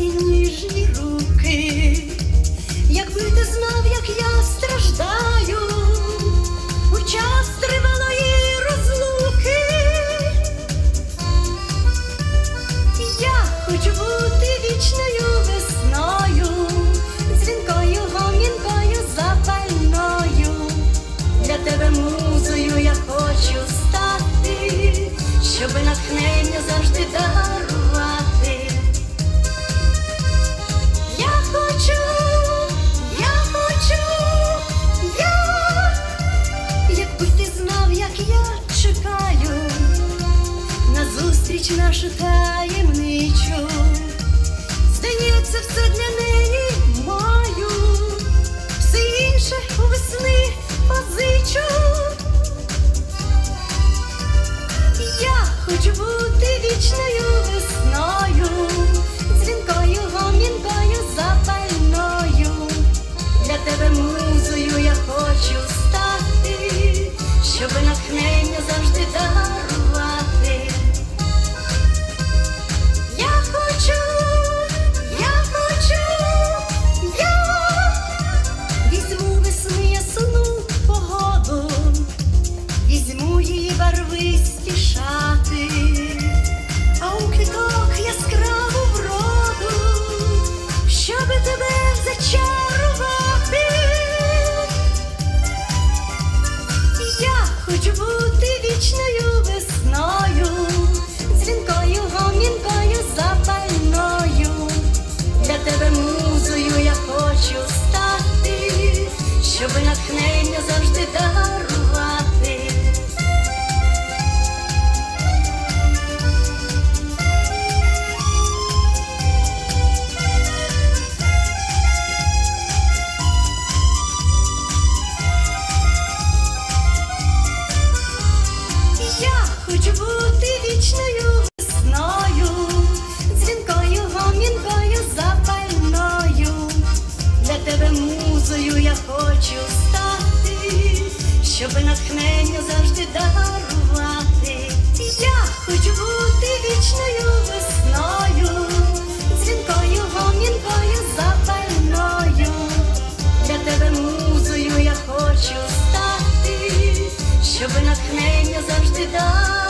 ті ніжні руки, якби ти знав, як я страждаю, у час тривалої розлуки, я хочу бути вічною весною, дзвінкою, гомінкою, запальною, для тебе музою я хочу стати, щоб натхнення завжди дати. нашу таємничу, здається, все для неї мою, все інше у весни позичу. Я хочу бути вічною весною. Бути вічною весною, дзвінкою, гомінкою, запальною. Для тебе музою я хочу стати, щоб натхнення завжди дарувати. Музою я хочу стати, щоб натхнення завжди дарувати. Я хочу бути вічною весною, дзвінкою, гомінкою, запальною. Для тебе музою я хочу стати, щоб натхнення завжди дарувати.